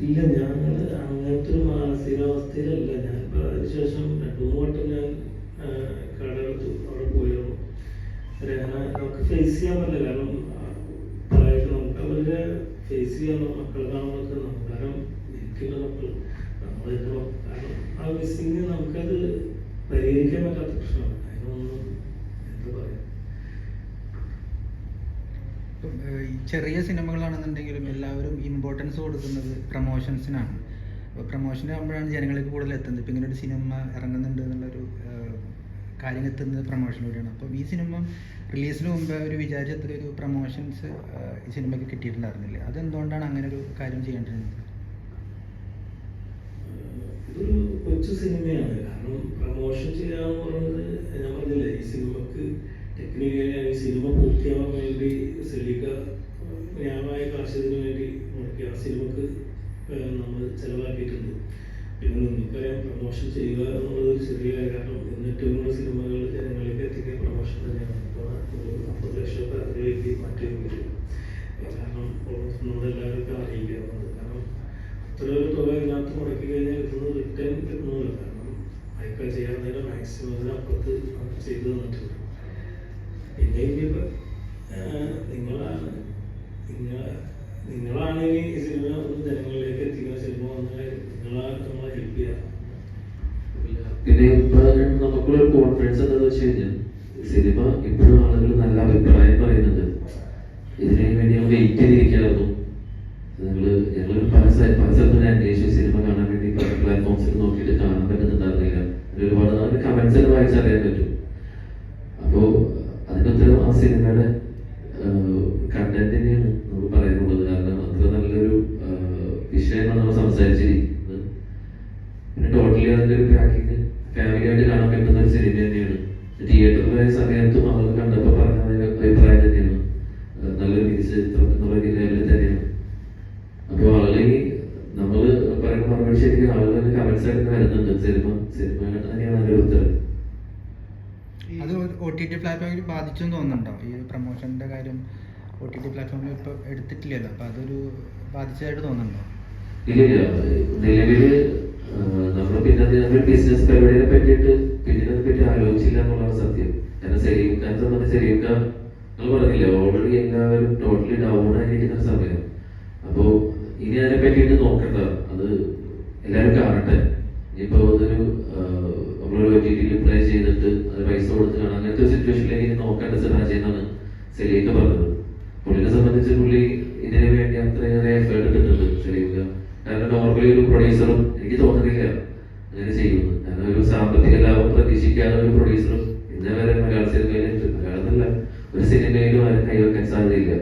ഇല്ല ഞങ്ങൾ അങ്ങനത്തെ ഒരു മാനസികാവസ്ഥയിലല്ല. ഞാൻ ഇപ്പൊ അതിനുശേഷം രണ്ടു മൂന്ന് വട്ടം ഞാൻ കടകളെടുത്തു അവിടെ പോയിരുന്നു. അങ്ങനെ നമുക്ക് ഫേസ് ചെയ്യാൻ പറ്റില്ല. കാരണം പ്രായത്തിൽ നമുക്ക് അവരുടെ ഫേസ് ചെയ്യാൻ മക്കൾ കാണുമ്പോഴൊക്കെ നമുക്ക് കാരണം ഇരിക്കുന്ന മക്കൾ മക്ക- കാരണം ആ മിസ്സിങ് നമുക്കത് പരിഹരിക്കാൻ പറ്റാത്ത പ്രശ്നമാണ്. അതിനൊന്നും ഈ ചെറിയ സിനിമകളാണെന്നുണ്ടെങ്കിലും എല്ലാവരും ഇമ്പോർട്ടൻസ് കൊടുക്കുന്നത് പ്രൊമോഷൻസിനാണ് അപ്പോൾ പ്രൊമോഷൻ ആകുമ്പോഴാണ് ജനങ്ങൾക്ക് കൂടുതൽ എത്തുന്നത്. ഇപ്പം ഇങ്ങനെ ഒരു സിനിമ ഇറങ്ങുന്നുണ്ട് എന്നുള്ളൊരു കാര്യം എത്തുന്നത് പ്രൊമോഷനിലൂടെയാണ് അപ്പോൾ ഈ സിനിമ റിലീസിന് മുമ്പ് ഒരു വിചാരിച്ച അത്ര ഒരു പ്രൊമോഷൻസ് ഈ സിനിമയ്ക്ക് കിട്ടിയിട്ടുണ്ടായിരുന്നില്ല. അതെന്തുകൊണ്ടാണ് അങ്ങനെ ഒരു കാര്യം ചെയ്യേണ്ടിരുന്നത്? ഇതൊരു കൊച്ചു സിനിമയാണ് കാരണം പ്രമോഷൻ ചെയ്യാന്ന് പറയുന്നത് ടെക്നിക്കലി സിനിമ പൂർത്തിയാവാൻ വേണ്ടി സെലിക്ക ന്യായമായ കാശിന് വേണ്ടി മുടക്കി ആ സിനിമക്ക് നമ്മൾ ചെലവാക്കിയിട്ടുണ്ട്. പിന്നെ നിങ്ങൾക്കറിയാം പ്രൊമോഷൻ ചെയ്യുക എന്നുള്ളത് ഒരു ചെറിയ കാരണം എന്നിട്ട് കൂടുതൽ സിനിമകൾ ജനങ്ങളിലേക്ക് എത്തിക്കുക പ്രൊമോഷൻ തന്നെയാണ്. ഇപ്പോൾ ഒരു അമ്പത് ലക്ഷം ഒക്കെ അതിലേക്ക് മാറ്റി വരും. കാരണം ഓൾമോസ്റ്റ് നമ്മളെല്ലാവർക്കും അറിയിക്കാവുന്നത് കാരണം അത്ര ഒരു തുക ഇതിനകത്ത് മുടക്കി കഴിഞ്ഞാൽ ഇതൊന്നും റിട്ടേൺ കിട്ടുന്നില്ല കാരണം അയക്കുക ചെയ്യാൻ നേരം മാക്സിമം അതിനപ്പുറത്ത് ചെയ്തു നിങ്ങളാണ് ഈ സിനിമ ജനങ്ങളിലേക്ക് എത്തിക്കുന്ന സിനിമ വന്നാൽ ഹെൽപ്പ് ചെയ്യാം. പിന്നെ ഇപ്പൊ നമുക്കുള്ള കോൺഫിഡൻസ് എന്താണെന്ന് വെച്ച് കഴിഞ്ഞാൽ സിനിമ ഇപ്പോഴും ആളുകൾ നല്ല അഭിപ്രായം പറയുന്നുണ്ട്. ഇതിനു വേണ്ടി നമ്മൾ വെയിറ്റ് ചെയ്തിരിക്കുകയായിരുന്നു ഞങ്ങൾ ഞങ്ങൾ പല സ്ഥ- പല സ്ഥലത്തും അന്വേഷിച്ചു സിനിമ കാണാൻ വേണ്ടി പല പ്ലാറ്റ്ഫോംസിൽ നോക്കിയിട്ട് കാണാൻ പറ്റുന്നുണ്ടായിരുന്നില്ല അതിൽ ഒരുപാട് നാല് കമന്റ്സ് എല്ലാം വായിച്ചറിയാൻ പറ്റും അപ്പോ അതിന്റെ ഉത്തരം ആ സിനിമയുടെ കണ്ടന്റ് തന്നെയാണ് നമുക്ക് പറയാനുള്ളത് കാരണം അത്ര നല്ലൊരു ആഹ്, സംസാരിച്ചിരിക്കുന്നത് പിന്നെ ടോട്ടലി അതിന്റെ ഒരു പാക്കിങ് ഫാമിലി ആയിട്ട് കാണാൻ പറ്റുന്ന ഒരു സിനിമ തന്നെയാണ്. തിയേറ്ററിലായ സമയത്തും അവർ കണ്ടപ്പോൾ പറഞ്ഞ ഒരു അഭിപ്രായം തന്നെയാണ്. നല്ലൊരു മികച്ച ചിത്രം എന്നുള്ള ലെവലിൽ തന്നെയാണ്. അപ്പോൾ ആളുകൾ ഈ നമ്മൾ പറയുന്ന മറുപടി ശരിക്കും ആളുകൾ കമൻസ് ആയിട്ട് വരുന്നുണ്ട്. സിനിമ സിനിമ തന്നെയാണ് അതിന്റെ ഉത്തരം. അത് ഒ ടി ടി പ്ലാറ്റ്ഫോമിൽ ബാധിച്ചു തോന്നുന്നുണ്ടോ? ഈ പ്രൊമോഷന്റെ കാര്യം ഒ ടി ടി പ്ലാറ്റ്ഫോമിൽ ഇപ്പോൾ എടുത്തിട്ടില്ലല്ലോ. അപ്പോൾ അതൊരു ബാധിച്ചതായിട്ട് തോന്നുന്നുണ്ടോ? ഇല്ലില്ല. നിലവിൽ നമ്മൾ പിന്നെ നമ്മുടെ ബിസിനസ് പരിപാടിയെ പറ്റിയിട്ട് പിന്നീട് അതിനെ പറ്റി ആലോചിച്ചില്ല എന്നുള്ളതാണ് സത്യം. കാരണം സലീംഖാനെ സംബന്ധിച്ച് സലീംഖാൻ നിങ്ങൾ പറഞ്ഞില്ല ഓൾറെഡി എല്ലാവരും ടോട്ടലി ഡൗൺ ആയിരിക്കുന്ന സമയം. അപ്പോ ഇനി അതിനെ പറ്റിയിട്ട് നോക്കണ്ട. അത് എല്ലാവരും കാണട്ടെ. ഇനിയിപ്പോ അതൊരു നമ്മളൊരു ഒ ടി ടിയിൽ പ്ലേ ചെയ്തിട്ട് അത് പൈസ കൊടുത്ത് കാണാം. അങ്ങനത്തെ സിറ്റുവേഷനിലേക്ക് ഇനി നോക്കേണ്ട സിറാജ് എന്നാണ് സലീഖ പറഞ്ഞത്. പുള്ളിനെ സംബന്ധിച്ച് പുള്ളി ഒരു പ്രൊഡ്യൂസറും എനിക്ക് തോന്നുന്നില്ല അങ്ങനെ ചെയ്യുന്നു. കാരണം ഒരു സാമ്പത്തിക ലാഭം പ്രതീക്ഷിക്കാതെ ഒരു പ്രൊഡ്യൂസറും ഇന്നേ വരെ മലയാള സിനിമയിൽ മലയാളത്തില്ല ഒരു സിനിമയിലും ആരും കൈവെക്കാൻ സാധ്യതയില്ല.